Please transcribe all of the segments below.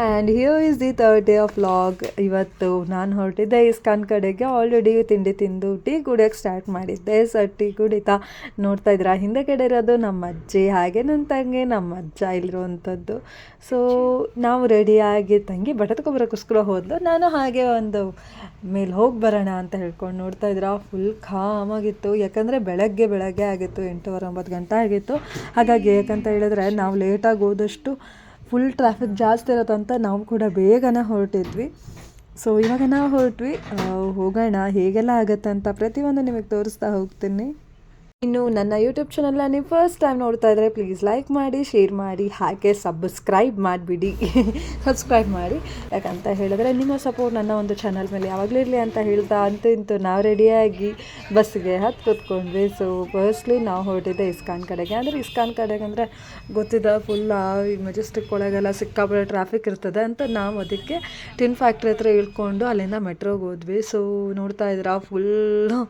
And here is the third day of vlog ಇವತ್ತು ನಾನು ಹೊರಟಿದ್ದೆ. ISKCON ಕಡೆಗೆ ಆಲ್ರೆಡಿ ತಿಂಡಿ ತಿಂದು ಟೀ ಕುಡಿಯೋಕ್ಕೆ ಸ್ಟಾರ್ಟ್ ಮಾಡಿದ್ದೆ. ಸೊ ಟೀ ಕುಡಿತಾ ನೋಡ್ತಾ ಇದ್ರ ಹಿಂದೆ ಕಡೆ ಇರೋದು ನಮ್ಮ ಅಜ್ಜಿ, ಹಾಗೆ ನನ್ನ ತಂಗಿ, ನಮ್ಮ ಅಜ್ಜ ಇಲ್ಲಿರುವಂಥದ್ದು. ಸೊ ನಾವು ರೆಡಿಯಾಗಿ ತಂಗಿ ಬಟ್ಟೆ ತಗೊಬರೋಕ್ಕೋಸ್ಕರ ಹೋದ್ಲು. ನಾನು ಹಾಗೆ ಒಂದು ಮೇಲೆ ಹೋಗಿ ಬರೋಣ ಅಂತ ಹೇಳ್ಕೊಂಡು ನೋಡ್ತಾ ಇದ್ರ ಫುಲ್ ಕಾಮಾಗಿತ್ತು ಯಾಕಂದರೆ ಬೆಳಗ್ಗೆ ಬೆಳಗ್ಗೆ ಆಗಿತ್ತು. ಎಂಟೂವರೆ ಒಂಬತ್ತು ಗಂಟೆ ಆಗಿತ್ತು. ಹಾಗಾಗಿ ಯಾಕಂತ ಹೇಳಿದ್ರೆ ನಾವು ಲೇಟಾಗಿ ಹೋದಷ್ಟು ಫುಲ್ ಟ್ರಾಫಿಕ್ ಜಾಸ್ತಿ ಇರುತ್ತಂತ ನಾವು ಕೂಡ ಬೇಗನೆ ಹೊರಟಿದ್ವಿ. ಸೊ ಇವಾಗ ನಾವು ಹೊರಟ್ವಿ ಹೋಗೋಣ, ಹೇಗೆಲ್ಲ ಆಗುತ್ತೆ ಅಂತ ಪ್ರತಿಯೊಂದು ನಿಮಗೆ ತೋರಿಸ್ತಾ ಹೋಗ್ತೀನಿ. ಇನ್ನು ನನ್ನ ಯೂಟ್ಯೂಬ್ ಚಾನಲ್ನ ನೀವು ಫಸ್ಟ್ ಟೈಮ್ ನೋಡ್ತಾ ಇದ್ದರೆ ಪ್ಲೀಸ್ ಲೈಕ್ ಮಾಡಿ ಶೇರ್ ಮಾಡಿ, ಹಾಗೆ ಸಬ್ಸ್ಕ್ರೈಬ್ ಮಾಡಿಬಿಡಿ. ಸಬ್ಸ್ಕ್ರೈಬ್ ಮಾಡಿ. ಯಾಕಂತ ಹೇಳಿದ್ರೆ ನಿಮ್ಮ ಸಪೋರ್ಟ್ ನನ್ನ ಒಂದು ಚಾನಲ್ ಮೇಲೆ ಯಾವಾಗಲೂ ಇರಲಿ ಅಂತ ಹೇಳ್ತಾ ಅಂತ ಇಂತು ನಾವು ರೆಡಿಯಾಗಿ ಬಸ್ಸಿಗೆ ಹತ್ತು ಕೂತ್ಕೊಂಡ್ವಿ. ಸೊ ಫಸ್ಟ್ಲಿ ನಾವು ಹೊರಟಿದ್ದೆ ಇಸ್ಕಾನ್ ಕಡೆಗೆ. ಅಂದರೆ ಇಸ್ಕಾನ್ ಕಡೆಗೆ ಅಂದರೆ ಗೊತ್ತಿದೆ ಫುಲ್ ಈ ಮೆಜೆಸ್ಟಿಕ್ ಒಳಗೆಲ್ಲ ಸಿಕ್ಕಾಪಟ್ಟೆ ಟ್ರಾಫಿಕ್ ಇರ್ತದೆ ಅಂತ ನಾವು ಅದಕ್ಕೆ ಟಿನ್ ಫ್ಯಾಕ್ಟ್ರಿ ಹತ್ರ ಇಳ್ಕೊಂಡು ಅಲ್ಲಿಂದ ಮೆಟ್ರೋಗೆ ಹೋದ್ವಿ. ಸೊ ನೋಡ್ತಾ ಇದ್ರ ಫುಲ್ಲು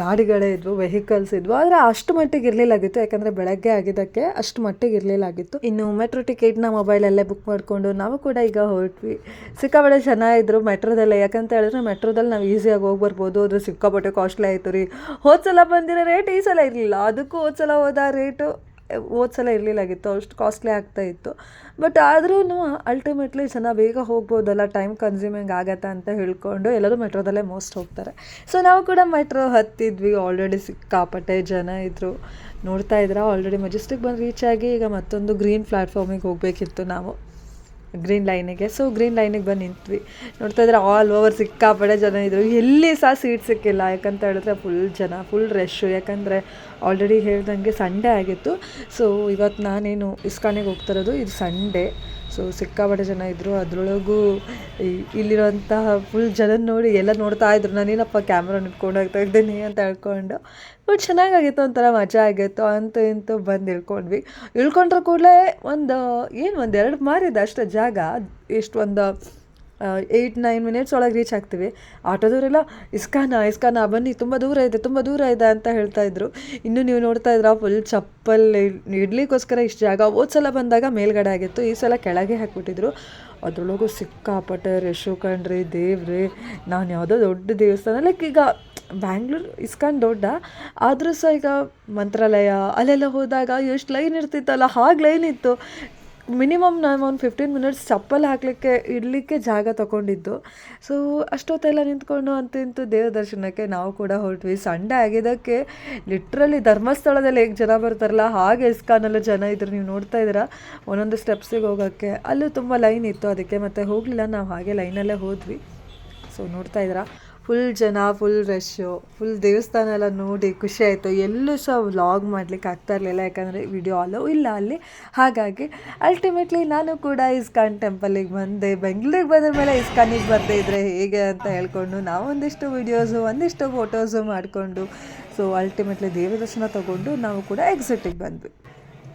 ಗಾಡಿಗಳೇ ಇದ್ವು ವೆಹಿಕಲ್ಸ್ ಇದ್ವು. ಆದರೆ ಅಷ್ಟು ಮಟ್ಟಿಗೆ ಇರಲಿಲ್ಲಾಗಿತ್ತು ಯಾಕಂದರೆ ಬೆಳಗ್ಗೆ ಆಗಿದ್ದಕ್ಕೆ ಅಷ್ಟು ಮಟ್ಟಿಗೆ ಇರಲಿಲ್ಲಾಗಿತ್ತು ಇನ್ನು ಮೆಟ್ರೋ ಟಿಕೆಟ್ನ ಮೊಬೈಲಲ್ಲೇ ಬುಕ್ ಮಾಡಿಕೊಂಡು ನಾವು ಕೂಡ ಈಗ ಹೊರಟ್ವಿ. ಸಿಕ್ಕಾಪಟ್ಟೆ ಚೆನ್ನಾಗಿದ್ರು ಮೆಟ್ರೋದಲ್ಲೇ ಯಾಕಂತ ಹೇಳಿದ್ರೆ ಮೆಟ್ರೋದಲ್ಲಿ ನಾವು ಈಸಿಯಾಗಿ ಹೋಗಿ ಬರ್ಬೋದು. ಅದು ಸಿಕ್ಕಾಪಟ್ಟೆ ಕಾಸ್ಟ್ಲಿ ಆಯಿತು ರೀ. ಹೋದ್ಸಲ ಬಂದಿರೋ ರೇಟ್ ಈ ಸಲ ಇರಲಿಲ್ಲ. ಅದಕ್ಕೂ ಹೋದ್ಸಲ ಹೋದ ರೇಟು ಇರಲಿಲ್ಲ ಇರಲಿಲ್ಲಾಗಿತ್ತು ಅಷ್ಟು ಕಾಸ್ಟ್ಲಿ ಆಗ್ತಾ ಇತ್ತು. ಬಟ್ ಆದ್ರೂ ಅಲ್ಟಿಮೇಟ್ಲಿ ಜನ ಬೇಗ ಹೋಗ್ಬೋದಲ್ಲ ಟೈಮ್ ಕನ್ಸ್ಯೂಮಿಂಗ್ ಆಗತ್ತೆ ಅಂತ ಹೇಳ್ಕೊಂಡು ಎಲ್ಲರೂ ಮೆಟ್ರೋದಲ್ಲೇ ಮೋಸ್ಟ್ ಹೋಗ್ತಾರೆ. ಸೊ ನಾವು ಕೂಡ ಮೆಟ್ರೋ ಹತ್ತಿದ್ವಿ ಆಲ್ರೆಡಿ ಸಿಕ್ಕಾಪಟ್ಟೆ ಜನ ಇದ್ದರು ನೋಡ್ತಾ ಇದ್ರ ಆಲ್ರೆಡಿ ಮೆಜೆಸ್ಟಿಕ್ ಬಂದು ರೀಚ್ ಆಗಿ ಈಗ ಮತ್ತೊಂದು ಗ್ರೀನ್ ಪ್ಲ್ಯಾಟ್ಫಾರ್ಮಿಗೆ ಹೋಗಬೇಕಿತ್ತು ನಾವು. ಗ್ರೀನ್ ಲೈನಿಗೆ ಸೊ ಗ್ರೀನ್ ಲೈನಿಗೆ ಬಂದು ನಿಂತ್ವಿ. ನೋಡ್ತಾ ಇದ್ರೆ ಆಲ್ ಓವರ್ ಸಿಕ್ಕಾಪಡೆ ಜನ ಇದ್ದರು ಎಲ್ಲಿ ಸಹ ಸೀಟ್ ಸಿಕ್ಕಿಲ್ಲ. ಯಾಕಂತ ಹೇಳಿದ್ರೆ ಫುಲ್ ಜನ ಫುಲ್ ರಶ್ಶು ಯಾಕಂದರೆ ಆಲ್ರೆಡಿ ಹೇಳ್ದಂಗೆ ಸಂಡೇ ಆಗಿತ್ತು. ಸೊ ಇವತ್ತು ನಾನೇನು ಇಸ್ಕಾನಿಗೆ ಹೋಗ್ತಿರೋದು ಇದು ಸಂಡೇ ಸೊ ಸಿಕ್ಕಾಪಟ್ಟೆ ಜನ ಇದ್ದರು ಅದರೊಳಗೂ ಇಲ್ಲಿರುವಂತಹ ಫುಲ್ ಜನ ನೋಡಿ ಎಲ್ಲ ನೋಡ್ತಾ ಇದ್ರು. ನಾನೇನಪ್ಪ ಕ್ಯಾಮ್ರಾ ಇಟ್ಕೊಂಡು ಹೋಗ್ತಾ ಇದ್ದೀನಿ ಅಂತ ಹೇಳ್ಕೊಂಡು. ಬಟ್ ಚೆನ್ನಾಗಾಗಿತ್ತು, ಒಂಥರ ಮಜಾ ಆಗಿತ್ತು. ಅಂತ ಇಂತು ಬಂದು ಇಳ್ಕೊಂಡ್ವಿ. ಇಳ್ಕೊಂಡ್ರೆ ಕೂಡಲೇ ಒಂದು, ಏನು ಒಂದು ಎರಡು ಮಾರಿದೆ ಅಷ್ಟೇ ಜಾಗ. ಎಷ್ಟು ಏಯ್ಟ್, ನೈನ್ ಮಿನಿಟ್ಸ್ ಒಳಗೆ ರೀಚ್ ಆಗ್ತೀವಿ. ಆಟೋದವರೆಲ್ಲ, ಇಸ್ಕಾನ ಇಸ್ಕಾನ, ಬನ್ನಿ, ತುಂಬ ದೂರ ಇದೆ, ತುಂಬ ದೂರ ಇದೆ ಅಂತ ಹೇಳ್ತಾ ಇದ್ರು. ಇನ್ನು ನೀವು ನೋಡ್ತಾ ಇದ್ರ ಫುಲ್ ಚಪ್ಪಲ್ ಇಡ್ಲಿಕ್ಕೋಸ್ಕರ ಇಷ್ಟು ಜಾಗ. ಹೋದ ಸಲ ಬಂದಾಗ ಮೇಲ್ಗಡೆ ಆಗಿತ್ತು, ಈ ಸಲ ಕೆಳಗೆ ಹಾಕ್ಬಿಟ್ಟಿದ್ರು. ಅದರೊಳಗೂ ಸಿಕ್ಕಾಪಟ್ಟೆ ರೆಶು ಕಣ್ರಿ, ದೇವ್ರಿ, ನಾನು ಯಾವುದೋ ದೊಡ್ಡ ದೇವಸ್ಥಾನ. ಲೈಕ್ ಈಗ ಬ್ಯಾಂಗ್ಳೂರು ಇಸ್ಕಾನ್ ದೊಡ್ಡ, ಆದರೂ ಸಹ ಈಗ ಮಂತ್ರಾಲಯ, ಅಲ್ಲೆಲ್ಲ ಹೋದಾಗ ಎಷ್ಟು ಲೈನ್ ಇರ್ತಿತ್ತಲ್ಲ, ಹಾಗೆ ಲೈನ್ ಇತ್ತು. ಮಿನಿಮಮ್ ನಾನು ಒಂದು ಫಿಫ್ಟೀನ್ ಮಿನಿಟ್ಸ್ ಚಪ್ಪಲ್ ಹಾಕಲಿಕ್ಕೆ, ಇಡಲಿಕ್ಕೆ ಜಾಗ ತಗೊಂಡಿದ್ದು. ಸೊ ಅಷ್ಟೊತ್ತೆಲ್ಲ ನಿಂತ್ಕೊಂಡು ಅಂತಿಂತು ದೇವ್ರ ದರ್ಶನಕ್ಕೆ ನಾವು ಕೂಡ ಹೊರಟ್ವಿ. ಸಂಡೇ ಆಗಿದ್ದಕ್ಕೆ ಲಿಟ್ರಲಿ ಧರ್ಮಸ್ಥಳದಲ್ಲಿ ಹೇಗೆ ಜನ ಬರ್ತಾರಲ್ಲ, ಹಾಗೆ ಇಸ್ಕಾನಲ್ಲೂ ಜನ ಇದ್ರು. ನೀವು ನೋಡ್ತಾ ಇದ್ದೀರಾ? ಒಂದೊಂದು ಸ್ಟೆಪ್ಸಿಗೆ ಹೋಗೋಕ್ಕೆ. ಅಲ್ಲೂ ತುಂಬ ಲೈನ್ ಇತ್ತು ಅದಕ್ಕೆ, ಮತ್ತೆ ಹೋಗಲಿಲ್ಲ. ನಾವು ಹಾಗೆ ಲೈನಲ್ಲೇ ಹೋದ್ವಿ. ಸೊ ನೋಡ್ತಾ ಇದ್ದೀರಾ? ಫುಲ್ ಜನ ಫುಲ್ ರಶ್ಶು ಫುಲ್ ದೇವಸ್ಥಾನ ಎಲ್ಲ ನೋಡಿ ಖುಷಿ ಆಯಿತು. ಎಲ್ಲೂ ಸಹ ವ್ಲಾಗ್ ಮಾಡ್ಲಿಕ್ಕೆ ಆಗ್ತಾ ಇರಲಿಲ್ಲ, ಯಾಕಂದರೆ ವಿಡಿಯೋ ಅಲೋ ಇಲ್ಲ ಅಲ್ಲಿ. ಹಾಗಾಗಿ ಅಲ್ಟಿಮೇಟ್ಲಿ ನಾನು ಕೂಡ ಇಸ್ಕಾನ್ ಟೆಂಪಲಿಗೆ ಬಂದೆ. ಬೆಂಗಳೂರಿಗೆ ಬಂದ ಮೇಲೆ ಇಸ್ಕಾನಿಗೆ ಬರದೇ ಇದ್ದರೆ ಹೇಗೆ ಅಂತ ಹೇಳ್ಕೊಂಡು ನಾವು ಒಂದಿಷ್ಟು ವೀಡಿಯೋಸು ಒಂದಿಷ್ಟು ಫೋಟೋಸು ಮಾಡಿಕೊಂಡು ಸೊ ಅಲ್ಟಿಮೇಟ್ಲಿ ದೇವ ದರ್ಶನ ತೊಗೊಂಡು ನಾವು ಕೂಡ ಎಕ್ಸಿಟಿಗೆ ಬಂದ್ವಿ.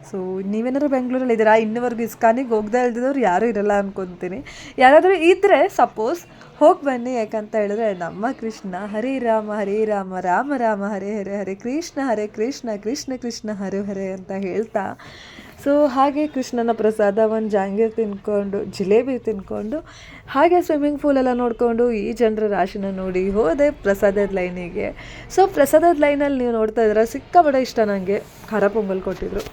ಸೊ ನೀವೇನಾದ್ರು ಬೆಂಗಳೂರಲ್ಲಿ ಇದ್ದೀರಾ? ಇನ್ನುವರೆಗೂ ಇಸ್ಕಾನಿಗೆ ಹೋಗದೆ ಇಲ್ದಿದ್ದವ್ರು ಯಾರೂ ಇರಲ್ಲ ಅನ್ಕೊತೀನಿ. ಯಾರಾದರೂ ಇದ್ದರೆ ಸಪೋಸ್ ಹೋಗಿ ಬನ್ನಿ. ಯಾಕಂತ ಹೇಳಿದ್ರೆ ನಮ್ಮ ಕೃಷ್ಣ, ಹರೇ ರಾಮ ಹರೇ ರಾಮ ರಾಮ ರಾಮ, ಹರೇ ಹರೇ ಹರೇ ಕೃಷ್ಣ ಹರೇ ಕೃಷ್ಣ ಕೃಷ್ಣ ಕೃಷ್ಣ, ಹರೇ ಹರೇ ಅಂತ ಹೇಳ್ತಾ. ಸೊ ಹಾಗೆ ಕೃಷ್ಣನ ಪ್ರಸಾದ ಒಂದು ಜಾಂಗೀರ್ ತಿನ್ಕೊಂಡು, ಜಿಲೇಬಿ ತಿನ್ಕೊಂಡು, ಹಾಗೆ ಸ್ವಿಮ್ಮಿಂಗ್ ಪೂಲೆಲ್ಲ ನೋಡಿಕೊಂಡು ಈ ಜನರ ರಾಶಿನ ನೋಡಿ ಹೋದೆ ಪ್ರಸಾದದ ಲೈನಿಗೆ ಸೊ ಪ್ರಸಾದದ ಲೈನಲ್ಲಿ ನೀವು ನೋಡ್ತಾ ಇದ್ದೀರಾ? ಬಡ ಇಷ್ಟ ನನಗೆ ಖಾರ ಪೊಂಗಲ್ ಕೊಟ್ಟಿದ್ರು.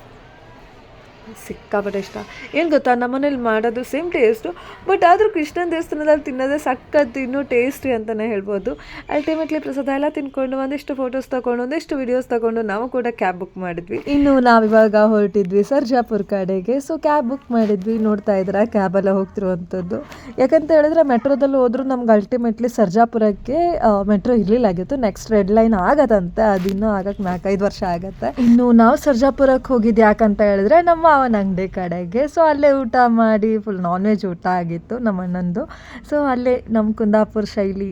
ಸಿಕ್ಕಾಪಟ್ಟೆ ಇಷ್ಟ. ಏನು ಗೊತ್ತಾ ನಮ್ಮನೇಲಿ ಮಾಡೋದು ಸೇಮ್ ಟೇಸ್ಟು ಬಟ್ ಆದರೂ ಕೃಷ್ಣನ ದೇವಸ್ಥಾನದಲ್ಲಿ ತಿನ್ನೋದೇ ಸಖತ್ತು ಇನ್ನೂ ಟೇಸ್ಟಿ ಅಂತಲೇ ಹೇಳ್ಬೋದು. ಅಲ್ಟಿಮೇಟ್ಲಿ ಪ್ರಸಾದ ಎಲ್ಲ ತಿನ್ಕೊಂಡು ಒಂದಿಷ್ಟು ಫೋಟೋಸ್ ತಗೊಂಡು ಒಂದಿಷ್ಟು ವಿಡಿಯೋಸ್ ತಗೊಂಡು ನಾವು ಕೂಡ ಕ್ಯಾಬ್ ಬುಕ್ ಮಾಡಿದ್ವಿ. ಇನ್ನು ನಾವಿವಾಗ ಹೊರಟಿದ್ವಿ ಸರ್ಜಾಪುರ ಕಡೆಗೆ. ಸೊ ಕ್ಯಾಬ್ ಬುಕ್ ಮಾಡಿದ್ವಿ ನೋಡ್ತಾ ಇದ್ರ ಕ್ಯಾಬೆಲ್ಲ ಹೋಗ್ತಿರುವಂಥದ್ದು. ಯಾಕಂತ ಹೇಳಿದ್ರೆ ಮೆಟ್ರೋದಲ್ಲಿ ಹೋದ್ರು ನಮ್ಗೆ ಅಲ್ಟಿಮೇಟ್ಲಿ ಸರ್ಜಾಪುರಕ್ಕೆ ಮೆಟ್ರೋ ಇರಲಿಲ್ಲಾಗಿತ್ತು ನೆಕ್ಸ್ಟ್ ರೆಡ್ ಲೈನ್ ಆಗತ್ತಂತೆ ಅದಿನ್ನೂ ಆಗಕ್ಕೆ ನಾಲ್ಕೈದು ವರ್ಷ ಆಗತ್ತೆ. ಇನ್ನು ನಾವು ಸರ್ಜಾಪುರಕ್ಕೆ ಹೋಗಿದ್ದು ಯಾಕಂತ ಹೇಳಿದ್ರೆ ನಮ್ಮ ಮಾವನ ಅಂಗಡಿ ಕಡೆಗೆ. ಸೊ ಅಲ್ಲೇ ಊಟ ಮಾಡಿ ಫುಲ್ ನಾನ್ ವೆಜ್ ಊಟ ಆಗಿತ್ತು ನಮ್ಮ ಅಣ್ಣಂದು ಸೊ ಅಲ್ಲೇ ನಮ್ಮ ಕುಂದಾಪುರ ಶೈಲಿ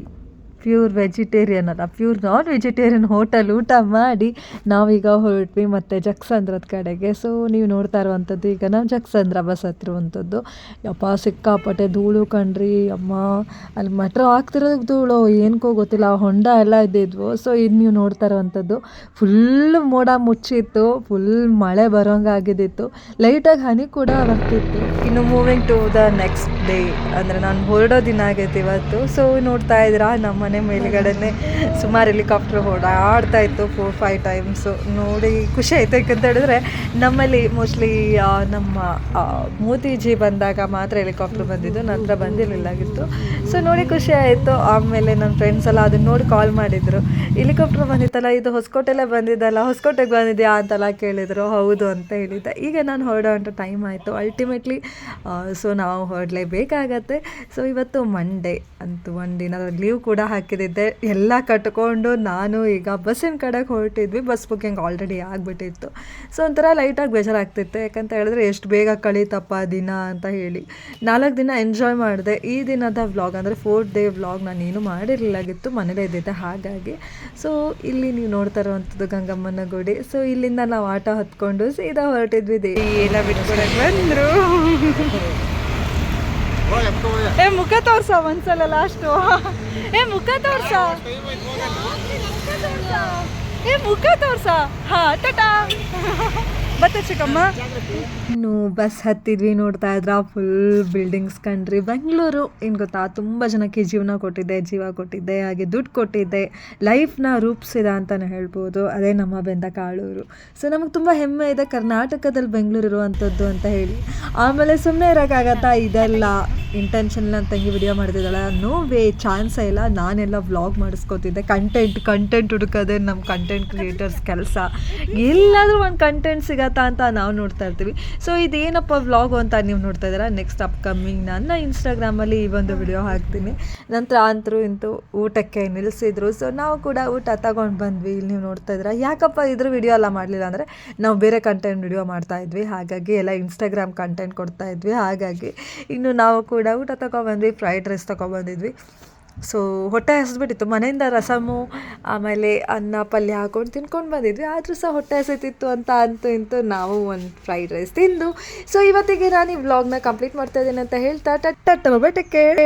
ಪ್ಯೂರ್ ವೆಜಿಟೇರಿಯನ್ ಅಲ್ಲ ಪ್ಯೂರ್ ನಾನ್ ವೆಜಿಟೇರಿಯನ್ ಹೋಟೆಲ್ ಊಟ ಮಾಡಿ ನಾವೀಗ ಹೊರಟ್ವಿ ಮತ್ತು ಜಕ್ಸಂದ್ರದ ಕಡೆಗೆ. ಸೊ ನೀವು ನೋಡ್ತಾ ಇರುವಂಥದ್ದು ಈಗ ನಾವು ಜಕ್ಸಂದ್ರ ಬಸ್ ಹತ್ತಿರುವಂಥದ್ದು ಯಪ್ಪ, ಸಿಕ್ಕಾಪಟ್ಟೆ ಧೂಳು ಕಣ್ರಿ, ಅಮ್ಮ. ಅಲ್ಲಿ ಮಟ್ರ ಆಗ್ತಿರೋದು ಧೂಳು ಏನಕ್ಕೋ ಗೊತ್ತಿಲ್ಲ, ಹೊಂಡ ಎಲ್ಲ ಇದ್ದಿದ್ವು. ಸೊ ಇದು ನೀವು ನೋಡ್ತಾ ಇರುವಂಥದ್ದು. ಫುಲ್ ಮೋಡ ಮುಚ್ಚಿತ್ತು ಫುಲ್ ಮಳೆ ಬರೋಂಗೆ ಆಗಿದ್ದಿತ್ತು. ಲೈಟಾಗಿ ಹನಿ ಕೂಡ ಬರ್ತಿತ್ತು. ಇನ್ನು moving to the next day ಅಂದರೆ ನಾನು ಹೊರಡೋ ದಿನ ಆಗೈತೆ ಇವತ್ತು. ಸೊ ನೋಡ್ತಾ ಇದ್ದೀರಾ? ನಮ್ಮ ಮನೆ ಮೇಲ್ಗಡೆನೆ ಸುಮಾರು ಹೆಲಿಕಾಪ್ಟರ್ ಓಡಾಡ್ತಾ ಇತ್ತು ಫೋರ್ ಫೈವ್ ಟೈಮ್ಸು ನೋಡಿ ಖುಷಿ ಆಯ್ತು. ಯಾಕಂತ ಹೇಳಿದ್ರೆ ನಮ್ಮಲ್ಲಿ ಮೋಸ್ಟ್ಲಿ ನಮ್ಮ ಮೋದಿಜಿ ಬಂದಾಗ ಮಾತ್ರ ಹೆಲಿಕಾಪ್ಟರ್ ಬಂದಿದ್ದು. ನಂತರ ಬಂದಿರಲಿಲ್ಲಾಗಿತ್ತು ಸೊ ನೋಡಿ ಖುಷಿ ಆಯಿತು. ಆಮೇಲೆ ನನ್ನ ಫ್ರೆಂಡ್ಸ್ ಎಲ್ಲ ಅದನ್ನ ನೋಡಿ ಕಾಲ್ ಮಾಡಿದರು. ಹೆಲಿಕಾಪ್ಟರ್ ಬಂದಿತ್ತಲ್ಲ, ಇದು ಹೊಸಕೋಟೆಲ್ಲೇ ಬಂದಿದ್ದಲ್ಲ, ಹೊಸಕೋಟೆಗೆ ಬಂದಿದೆಯಾ? ಅಂತೆಲ್ಲ ಕೇಳಿದರು. ಹೌದು, ಅಂತ ಹೇಳಿದ್ದೆ. ಈಗ ನಾನು ಹೊರಡೋ ಅಂತ ಟೈಮ್ ಆಯಿತು. ಅಲ್ಟಿಮೇಟ್ಲಿ ಸೊ ನಾವು ಹೊರಡಲೇಬೇಕಾಗತ್ತೆ. ಸೊ ಇವತ್ತು ಮಂಡೇ ಅಂತೂ ಒಂದು ದಿನದ ಲೀವ್ ಕೂಡ ಹಾಕಿದ್ದೆ. ಎಲ್ಲ ಕಟ್ಕೊಂಡು ನಾನು ಈಗ ಬಸ್ಸಿನ ಕಡೆಗೆ ಹೊರಟಿದ್ವಿ. ಬಸ್ ಬುಕ್ಕಿಂಗ್ ಆಲ್ರೆಡಿ ಆಗಿಬಿಟ್ಟಿತ್ತು. ಸೊ ಒಂಥರ ಲೈಟಾಗಿ ಬೇಜಾರಾಗ್ತಿತ್ತು. ಯಾಕಂತ ಹೇಳಿದ್ರೆ ಎಷ್ಟು ಬೇಗ ಕಳೀತಪ್ಪ ದಿನ ಅಂತ ಹೇಳಿ. ನಾಲ್ಕು ದಿನ ಎಂಜಾಯ್ ಮಾಡಿದೆ. ಈ ದಿನದ ವ್ಲಾಗ್ ಅಂದರೆ ಫೋರ್ತ್ ಡೇ ವ್ಲಾಗ್ ನಾನೇನು ಏನು ಮಾಡಿರಲಿಲ್ಲಾಗಿತ್ತು. ಮನೇಲೇ ಇದ್ದಿದ್ದೆ ಹಾಗಾಗಿ. ಸೊ ಇಲ್ಲಿ ನೀವು ನೋಡ್ತಾ ಇರುವಂಥದ್ದು ಗಂಗಮ್ಮನ ಗುಡಿ. ಸೊ ಇಲ್ಲಿಂದ ನಾವು ಆಟ ಹತ್ಕೊಂಡು ಸೀದಾ ಹೊರಟಿದ್ವಿ ದೇವಿ. ಎಲ್ಲ ಬಿಟ್ಕೊಡಕ್ಕೆ ಬಂದರು. ಏ ಮುಖ ತೋರ್ಸ ಒಂದ್ಸಲ ಲಾಸ್ಟು ಏ ಮುಖ ತೋರ್ಸ. ಏ ಮುಖ ತೋರ್ಸ. ಹಾ ಟಟಾ. ಬತ್ತ ಚಿಕ್ಕಮ್ಮ? ಇನ್ನು ಬಸ್ ಹತ್ತಿದ್ವಿ ನೋಡ್ತಾ ಇದ್ರ ಫುಲ್ ಬಿಲ್ಡಿಂಗ್ಸ್ ಕಂಡ್ರಿ. ಬೆಂಗಳೂರು, ಏನು ಗೊತ್ತಾ, ತುಂಬ ಜನಕ್ಕೆ ಜೀವನ ಕೊಟ್ಟಿದೆ ಜೀವ ಕೊಟ್ಟಿದ್ದೆ, ಹಾಗೆ ದುಡ್ಡು ಕೊಟ್ಟಿದ್ದೆ. ಲೈಫ್ನ ರೂಪಿಸಿದ ಅಂತಲೇ ಹೇಳ್ಬೋದು. ಅದೇ ನಮ್ಮ ಬೆಂದ ಕಾಳೂರು. ಸೊ ನಮಗೆ ತುಂಬ ಹೆಮ್ಮೆ ಇದೆ ಕರ್ನಾಟಕದಲ್ಲಿ ಬೆಂಗಳೂರು ಇರುವಂಥದ್ದು ಅಂತ ಹೇಳಿ. ಆಮೇಲೆ ಸುಮ್ಮನೆ ಇರೋಕ್ಕಾಗತ್ತಾ? ಇದೆಲ್ಲ ಇಂಟೆನ್ಷನ್ ನನ್ನ ತಂಗಿ ವಿಡಿಯೋ ಮಾಡ್ತಿದ್ದಾಳೆ. ನೋ ವೇ ಚಾನ್ಸೇ ಇಲ್ಲ. ನಾನೆಲ್ಲ ವ್ಲಾಗ್ ಮಾಡಿಸ್ಕೊತಿದ್ದೆ. ಕಂಟೆಂಟ್ ಕಂಟೆಂಟ್ ಹುಡುಕೋದೇ ನಮ್ಮ ಕಂಟೆಂಟ್ ಕ್ರಿಯೇಟರ್ಸ್ ಕೆಲಸ. ಎಲ್ಲಾದರೂ ಒಂದು ಕಂಟೆಂಟ್ ಸಿಗತ್ತಾ ಅಂತ ನಾವು ನೋಡ್ತಾ ಇರ್ತೀವಿ. ಸೊ ಇದೇನಪ್ಪ ವ್ಲಾಗು ಅಂತ ನೀವು ನೋಡ್ತಾ ಇದ್ದೀರಾ? ನೆಕ್ಸ್ಟ್ ಅಪ್ಕಮಿಂಗ್ ನನ್ನ ಇನ್ಸ್ಟಾಗ್ರಾಮಲ್ಲಿ ಈ ಒಂದು ವಿಡಿಯೋ ಹಾಕ್ತೀನಿ. ನಂತರ ಅಂತರೂ ಇಂತೂ ಊಟಕ್ಕೆ ನಿಲ್ಲಿಸಿದ್ರು. ಸೊ ನಾವು ಕೂಡ ಊಟ ತಗೊಂಡು ಬಂದ್ವಿ. ಇಲ್ಲಿ ನೀವು ನೋಡ್ತಾ ಇದ್ದೀರಾ? ಯಾಕಪ್ಪ ಇದ್ರ ವಿಡಿಯೋ ಎಲ್ಲ ಮಾಡಲಿಲ್ಲ ಅಂದರೆ ನಾವು ಬೇರೆ ಕಂಟೆಂಟ್ ವಿಡಿಯೋ ಮಾಡ್ತಾ ಇದ್ವಿ. ಹಾಗಾಗಿ ಎಲ್ಲ ಇನ್ಸ್ಟಾಗ್ರಾಮ್ ಕಂಟೆಂಟ್ ಕೊಡ್ತಾ ಇದ್ವಿ. ಹಾಗಾಗಿ ಇನ್ನು ನಾವು ಕೂಡ ಊಟ ತಗೊಂಡ್ಬಂದ್ವಿ ಫ್ರೈಡ್ ರೈಸ್ ತಗೊಬಂದಿದ್ವಿ ಸೊ ಹೊಟ್ಟೆ ಹಸಿದ್ಬಿಟ್ಟಿತ್ತು ಮನೆಯಿಂದ ರಸಮು ಆಮೇಲೆ ಅನ್ನ ಪಲ್ಯ ಹಾಕೊಂಡು ತಿನ್ಕೊಂಡು ಬಂದಿದ್ವಿ ಆದರೂ ಸಹ ಹೊಟ್ಟೆ ಹಸಿತಿತ್ತು ಅಂತ ಅಂತೂ ಇಂತೂ ನಾವು ಒಂದು ಫ್ರೈಡ್ ರೈಸ್ ತಿಂದು ಸೊ ಇವತ್ತಿಗೆ ನಾನು ಈ ವ್ಲಾಗ್ನ ಕಂಪ್ಲೀಟ್ ಮಾಡ್ತಾ ಇದ್ದೀನಿ ಅಂತ ಹೇಳ್ತಾ ಟಟ್ಟ ಬಟ್ಟೆ ಕೇಳಿ